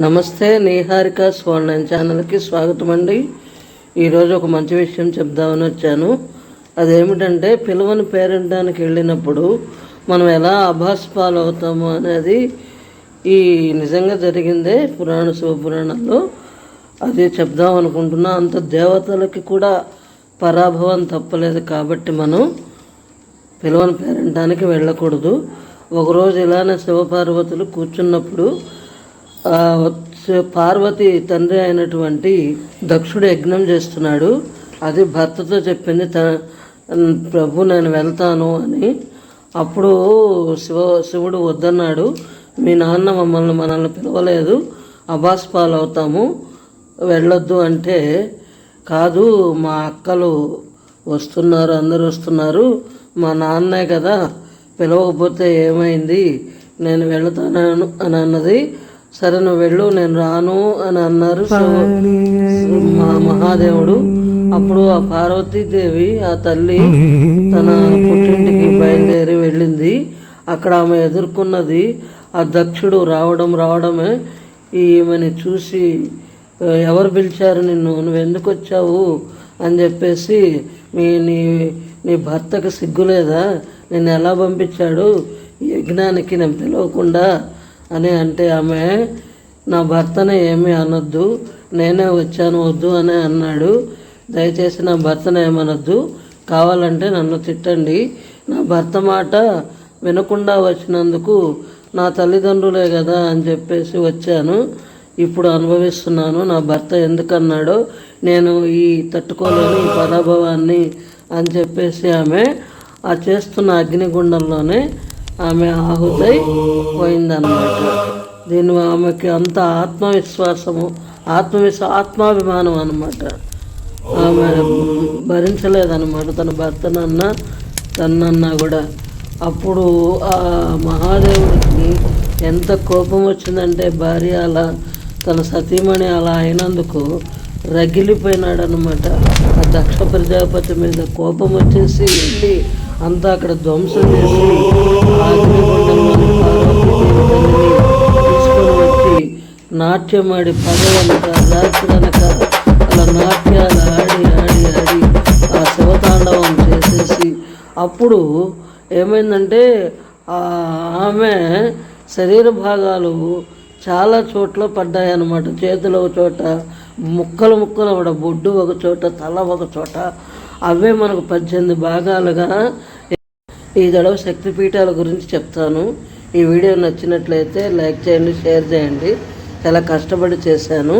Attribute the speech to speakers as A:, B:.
A: నమస్తే నీహారిక స్వర్ణ ఛానల్కి స్వాగతం అండి ఈరోజు ఒక మంచి విషయం చెప్దామని వచ్చాను. అదేమిటంటే పిలవని పేరెంటానికి వెళ్ళినప్పుడు మనం ఎలా అభాస్ పాలవుతాము అనేది ఈ నిజంగా జరిగిందే పురాణ శివపురాణాల్లో. అది చెప్దాం అనుకుంటున్నా అంత దేవతలకి కూడా పరాభవం తప్పలేదు కాబట్టి మనం పిలవని పేరెంటానికి వెళ్ళకూడదు. ఒకరోజు ఇలానే శివపార్వతులు కూర్చున్నప్పుడు పార్వతి తండ్రి అయినటువంటి దక్షుడు యజ్ఞం చేస్తున్నాడు. అది భర్తతో చెప్పింది త ప్రభు నేను వెళ్తాను అని. అప్పుడు శివ శివుడు వద్దన్నాడు. మీ నాన్న మమ్మల్ని మనల్ని పిలవలేదు. అబాస్ పాలవుతాము. వెళ్ళొద్దు అంటే కాదు మా అక్కలు వస్తున్నారు అందరూ వస్తున్నారు. మా నాన్నే కదా పిలవకపోతే ఏమైంది? నేను వెళతాను అని అన్నది. సరే నువ్వు వెళ్ళు నేను రాను అని అన్నారు. శివ- మా మహాదేవుడు అప్పుడు ఆ పార్వతీదేవి ఆ తల్లి తన పుట్టింటికి బయలుదేరి వెళ్ళింది. అక్కడ ఆమె ఎదుర్కొన్నది ఆ దక్షుడు రావడం రావడమే. ఈమెని చూసి ఎవరు పిలిచారు నిన్ను? నువ్వు ఎందుకు వచ్చావు? అని చెప్పేసి మీ నీ నీ భర్తకు సిగ్గులేదా నేను ఎలా పంపించాడు? ఈ యజ్ఞానికి నేను పిలవకుండా అని అంటే ఆమె నా భర్తనే ఏమీ అనొద్దు నేనే వచ్చాను వద్దు అని అన్నాడు. దయచేసి నా భర్తను ఏమనొద్దు కావాలంటే నన్ను తిట్టండి. నా భర్త మాట వినకుండా వచ్చినందుకు నా తల్లిదండ్రులే కదా అని చెప్పేసి వచ్చాను. ఇప్పుడు అనుభవిస్తున్నాను. నా భర్త ఎందుకన్నాడో నేను ఈ తట్టుకోలేని ఈ పరాభవాన్ని. అని చెప్పేసి ఆమె ఆ చేస్తున్న అగ్నిగుండంలోనే ఆమె ఆహుతై పోయిందన్నమాట. దీని ఆమెకి అంత ఆత్మవిశ్వాసము ఆత్మవిశ్వ ఆత్మాభిమానం అన్నమాట. ఆమె భరించలేదన్నమాట. తన భర్తనన్న తన్నన్నా కూడా. అప్పుడు ఆ మహాదేవుడికి ఎంత కోపం వచ్చిందంటే భార్య అలా తన సతీమణి అలా అయినందుకు రగిలిపోయినాడు అనమాట ఆ దక్ష ప్రజాపతి మీద కోపం వచ్చేసి వెళ్ళి అంతా అక్కడ ధ్వంసం చేసి వచ్చి నాట్యం ఆడి తల్లిని తీసుకొని వచ్చి నాట్యమాడి పగలనక రాత్రనక అలా నాట్యాలు ఆడి ఆడి ఆడి ఆ శివతాండవం చేసేసి అప్పుడు ఏమైందంటే ఆమె శరీర భాగాలు చాలా చోట్ల పడ్డాయి అన్నమాట చోట ముక్కలు ముక్కలు కూడా బొడ్డు ఒక చోట తల ఒక చోట. అవే మనకు పద్దెనిమిది భాగాలుగా ఈ దడవ శక్తిపీఠాల గురించి చెప్తాను. ఈ వీడియో నచ్చినట్లయితే లైక్ చేయండి షేర్ చేయండి. చాలా కష్టపడి చేశాను.